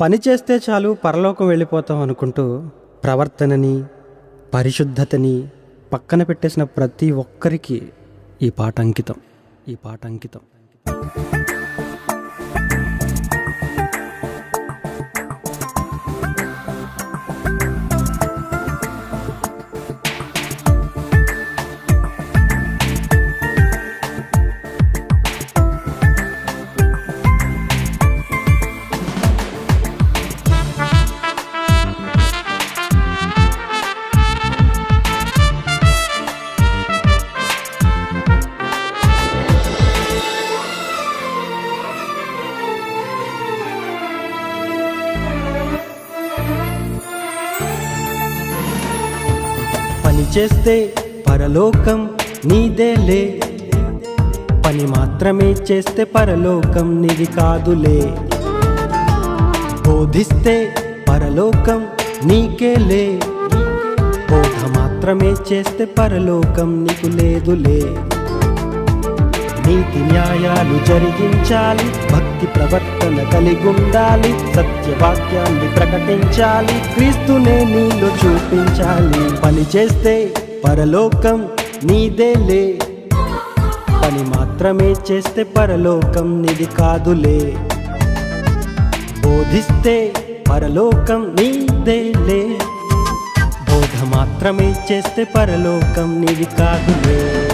పని చేస్తే చాలు పరలోకం వెళ్ళిపోతాం అనుకుంటూ ప్రవర్తనని పరిశుద్ధతని పక్కన పెట్టేసిన ప్రతి ఒక్కరికి ఈ పాట అంకితం. ఈ పాట అంకితం. చేస్తే పరలోకం నీదేలే. పని మాత్రమే చేస్తే పరలోకం నీది కాదులే. బోధిస్తే పరలోకం నీకేలే. బోధ మాత్రమే చేస్తే పరలోకం నీకు లేదులే. నీతి న్యాయాలు జరిగించాలి భక్తి ప్రవర్తన కలిగి ఉండాలి సత్యవాక్యాన్ని ప్రకటించాలి క్రీస్తునే నీలో చూపించాలి. పని చేస్తే పరలోకం నీదేలే. పని మాత్రమే చేస్తే పరలోకం నీది కాదులే. బోధిస్తే పరలోకం నీదేలే. బోధ మాత్రమే చేస్తే పరలోకం నీది కాదులే.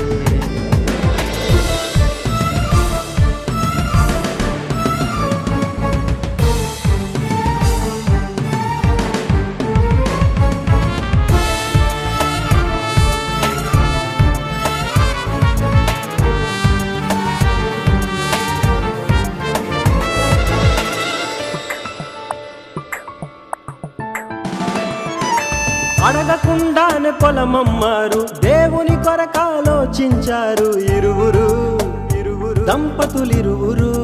అడగకుండానే పొలమమ్మారు దేవుని కొరకాలోచించారు ఇరువురు ఇరువురు దంపతులిరువురు.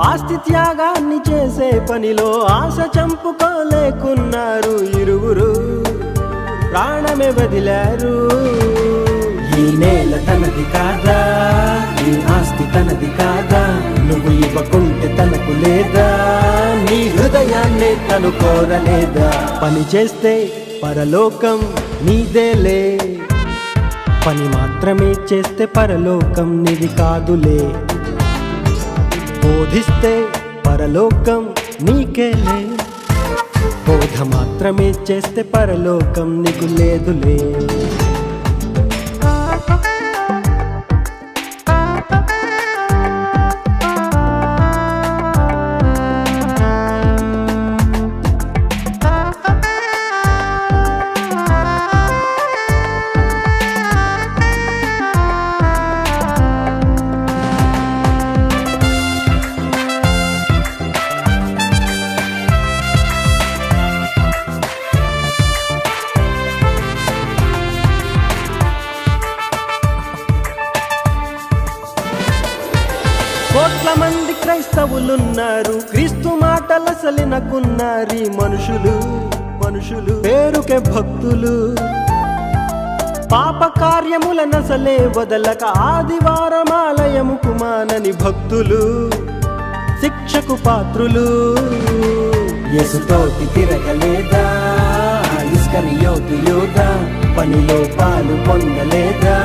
ఆస్తి త్యాగాన్ని చేసే పనిలో ఆశ చంపుకోలేకున్నారు ఇరువురు. ప్రాణమే వదిలారు. ఈ నేల తనది కాదా? ఈ ఆస్తి తనది కాదా? నువ్వు ఇవ్వకుంటే తనకు లేదా? నిన్నే తను కోరలేదా పని చేస్తే పరలోకం నీదేలే. పని మాత్రమే చేస్తే పరలోకం నీది కాదులే. బోధిస్తే పరలోకం నీకేలే. బోధ మాత్రమే చేస్తే పరలోకం నీకు లేదులే. క్రైస్తవులున్నారు క్రీస్తు మాటలసలినకున్నారీ మనుషులు మనుషులు. పేరుకే భక్తులు. పాప కార్యములనసలే వదలక ఆదివారమాలయము కుమానని భక్తులు. శిక్షకు పాత్రులు. ఎసుతోటి తిరగలేదా? ఇస్కరియోతు యోధా పనిలో పాలు పొందలేదా?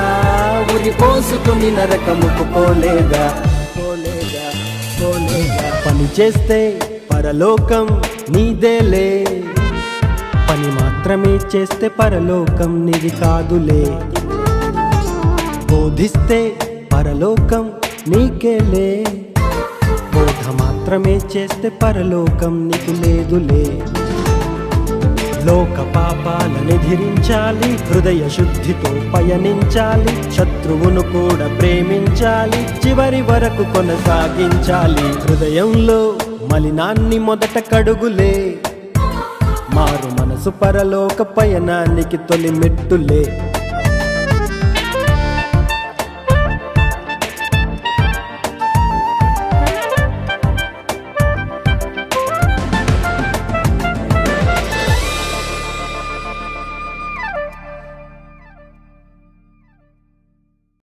ఉరి పోసుకుని నరకముకు పోలేదా? పని చేస్తే పరలోకం నీదేలే పని మాత్రమే చేస్తే పరలోకం నీది కాదులే. బోధిస్తే పరలోకం నీకేలే బోధ మాత్రమే చేస్తే పరలోకం నీకు లేదులే. లోక పాపాలని ధరించాలి హృదయ శుద్ధితో పయనించాలి శత్రువును కూడా ప్రేమించాలి చివరి వరకు కొనసాగించాలి. హృదయంలో మలినాన్ని మొదట కడుగులే మారు మనసు పరలోక పయనానికి తొలి మెట్టులే.